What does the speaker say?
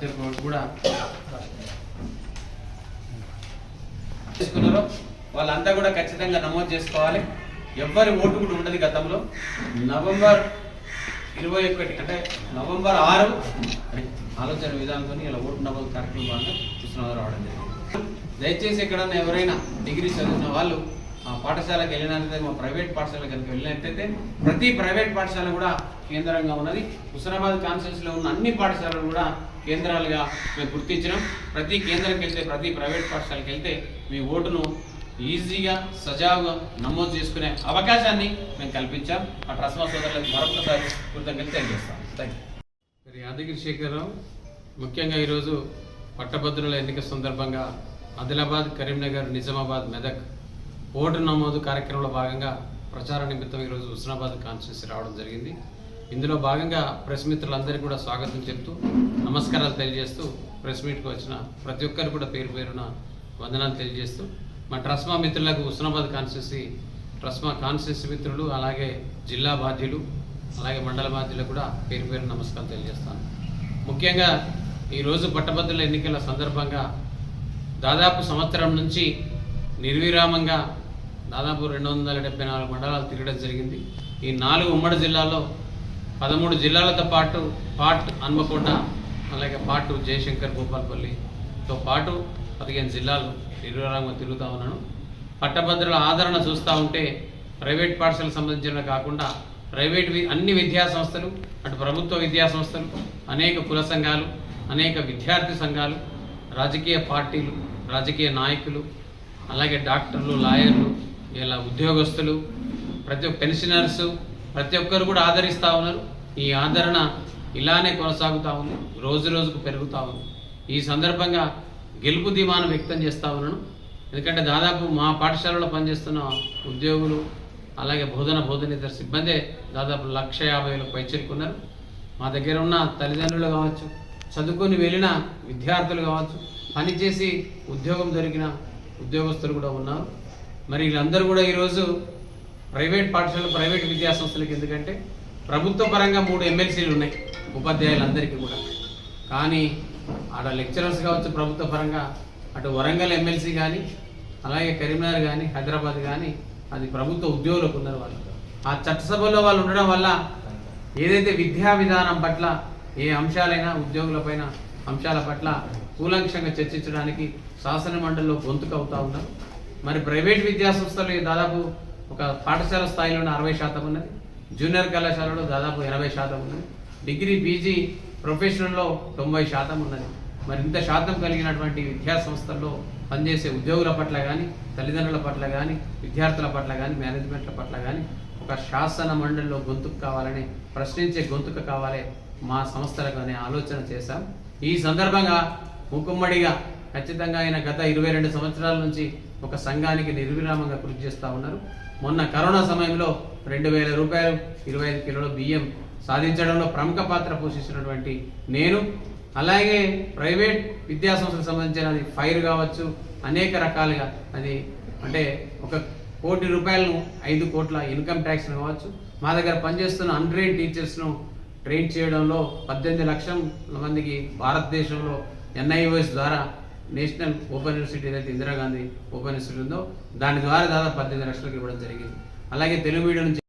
ప్రతి ఒక్కరు కూడా తీసుకున్నారో వాళ్ళంతా కూడా ఖచ్చితంగా నమోదు చేసుకోవాలి. ఎవ్వరి ఓటు కూడా ఉండదు గతంలో. నవంబర్ ఇరవై ఒకటి అంటే నవంబర్ ఆరు ఆలోచన విధానంతో ఇలా ఓటు నమోదు కార్యక్రమం చూస్తున్న రావడం జరిగింది. దయచేసి ఎక్కడన్నా ఎవరైనా డిగ్రీ చదివిన వాళ్ళు పాఠశాలకు వెళ్ళినట్లయితే మా ప్రైవేట్ పాఠశాల కనుక వెళ్ళినట్లయితే ప్రతి ప్రైవేట్ పాఠశాల కూడా కేంద్రంగా ఉన్నది. హుస్నాబాద్ కాన్స్టిట్యూన్సీలో ఉన్న అన్ని పాఠశాలలు కూడా కేంద్రాలుగా మేము గుర్తించినాం. ప్రతి కేంద్రంకి వెళ్తే ప్రతి ప్రైవేట్ పాఠశాలకు వెళ్తే మీ ఓటును ఈజీగా సజావుగా నమోదు చేసుకునే అవకాశాన్ని మేము కల్పించాం. ఆ ట్రస్మా సోదరులకు మరొకసారి కృతజ్ఞత తెలియజేస్తాం. థ్యాంక్ యూ యాదగిరి శేఖరరావు ముఖ్యంగా ఈరోజు పట్టభద్రుల ఎన్నిక సందర్భంగా ఆదిలాబాద్ కరీంనగర్ నిజామాబాద్ మెదక్ ఓటు నమోదు కార్యక్రమంలో భాగంగా ప్రచార నిమిత్తం ఈరోజు హుస్నాబాద్ కాన్స్టిట్యూన్సీ రావడం జరిగింది. ఇందులో భాగంగా ప్రెస్ మిత్రులందరికీ కూడా స్వాగతం చెప్తూ నమస్కారాలు తెలియజేస్తూ ప్రెస్ మీట్కి వచ్చిన ప్రతి ఒక్కరు కూడా పేరు పేరున వందనాలు తెలియజేస్తూ మా ట్రస్మా మిత్రులకు హుస్నాబాద్ కాన్స్టిట్యూన్సీ ట్రస్మా కాన్స్టిట్యూన్సీ మిత్రులు అలాగే జిల్లా బాధ్యులు అలాగే మండల బాధ్యులకు కూడా పేరు పేరు నమస్కారం తెలియజేస్తాను. ముఖ్యంగా ఈరోజు పట్టభద్రుల ఎన్నికల సందర్భంగా దాదాపు సంవత్సరం నుంచి నిర్విరామంగా దాదాపు రెండు వందల డెబ్బై నాలుగు మండలాలు తిరగడం జరిగింది. ఈ నాలుగు ఉమ్మడి జిల్లాల్లో పదమూడు జిల్లాలతో పాటు పాట్ హన్మకొండ అలాగే పాటు జయశంకర్ భూపాలపల్లితో పాటు పదిహేను జిల్లాలు నిర్వరంగా తిరుగుతూ ఉన్నాను. పట్టభద్రుల ఆదరణ చూస్తూ ఉంటే ప్రైవేట్ పాఠశాలకు సంబంధించిన కాకుండా ప్రైవేట్ వి- అన్ని విద్యా సంస్థలు అటు ప్రభుత్వ విద్యా సంస్థలు అనేక కుల సంఘాలు అనేక విద్యార్థి సంఘాలు రాజకీయ పార్టీలు రాజకీయ నాయకులు అలాగే డాక్టర్లు లాయర్లు ఇలా ఉద్యోగస్తులు ప్రతి ఒక్క పెన్షనర్స్ ప్రతి ఒక్కరు కూడా ఆదరిస్తూ ఉన్నారు. ఈ ఆదరణ ఇలానే కొనసాగుతూ ఉంది రోజు రోజుకు పెరుగుతూ ఉంది. ఈ సందర్భంగా గెలుపు ధీమాను వ్యక్తం చేస్తూ ఉన్నాను. ఎందుకంటే దాదాపు మా పాఠశాలలో పనిచేస్తున్న ఉద్యోగులు అలాగే బోధన బోధనేతర సిబ్బందే దాదాపు లక్ష యాభై వేలకు పైచేరుకున్నారు. మా దగ్గర ఉన్న తల్లిదండ్రులు కావచ్చు చదువుకొని వెళ్ళిన విద్యార్థులు కావచ్చు పనిచేసి ఉద్యోగం దొరికిన ఉద్యోగస్తులు కూడా ఉన్నారు. మరి వీళ్ళందరూ కూడా ఈరోజు ప్రైవేట్ పాఠశాలలు ప్రైవేట్ విద్యాసంస్థలకు ఎందుకంటే ప్రభుత్వ పరంగా మూడు ఎమ్మెల్సీలు ఉన్నాయి ఉపాధ్యాయులందరికీ కూడా. కానీ ఆడ లెక్చరర్స్ కావచ్చు ప్రభుత్వ పరంగా అటు వరంగల్ ఎమ్మెల్సీ కానీ అలాగే కరీంనగర్ కానీ హైదరాబాద్ కానీ అది ప్రభుత్వ ఉద్యోగులకు ఉన్నారు వాళ్ళు. ఆ చట్టసభలో వాళ్ళు ఉండడం వల్ల ఏదైతే విద్యా విధానం పట్ల ఏ అంశాలైనా ఉద్యోగులపైన అంశాల పట్ల కూలంక్షంగా చర్చించడానికి శాసన మండలిలో గొంతుకు ఉన్నారు. మరి ప్రైవేట్ విద్యాసంస్థలు దాదాపు ఒక పాఠశాల స్థాయిలోనే అరవై శాతం ఉన్నది. జూనియర్ కళాశాలలో దాదాపు ఎనభై శాతం ఉన్నది. డిగ్రీ పీజీ ప్రొఫెషనల్లో తొంభై శాతం ఉన్నది. మరి ఇంత శాతం కలిగినటువంటి విద్యాసంస్థల్లో పనిచేసే ఉద్యోగుల పట్ల కానీ తల్లిదండ్రుల పట్ల కానీ విద్యార్థుల పట్ల కానీ మేనేజ్మెంట్ల పట్ల కానీ ఒక శాసన మండలిలో గొంతుకు కావాలని ప్రశ్నించే గొంతుకు కావాలి మా సంస్థలకు అనే ఆలోచన చేశాం. ఈ సందర్భంగా ముకుమ్మడిగా ఖచ్చితంగా ఆయన గత ఇరవై రెండు సంవత్సరాల నుంచి ఒక సంఘానికి నిర్విరామంగా కృషి చేస్తూ ఉన్నారు. మొన్న కరోనా సమయంలో రెండు వేల రూపాయలు ఇరవై ఐదు కిలోల బియ్యం సాధించడంలో ప్రముఖ పాత్ర పోషించినటువంటి నేను అలాగే ప్రైవేట్ విద్యా సంస్థలకు సంబంధించిన అది ఫైర్ కావచ్చు అనేక రకాలుగా అది అంటే ఒక కోటి రూపాయలను ఐదు కోట్ల ఇన్కమ్ ట్యాక్స్ కావచ్చు. మా దగ్గర పనిచేస్తున్న అన్ట్రైన్ టీచర్స్ను ట్రైన్ చేయడంలో పద్దెనిమిది లక్షల మందికి భారతదేశంలో ఎన్ఐఓఎస్ ద్వారా నేషనల్ ఓపెన్ యూనివర్సిటీ ఏదైతే ఇందిరాగాంధీ ఓపెన్ యూనివర్సిటీ ఉందో దాని ద్వారా దాదాపు పద్దెనిమిది లక్షలకు ఇవ్వడం జరిగింది. అలాగే తెలుగు మీడియం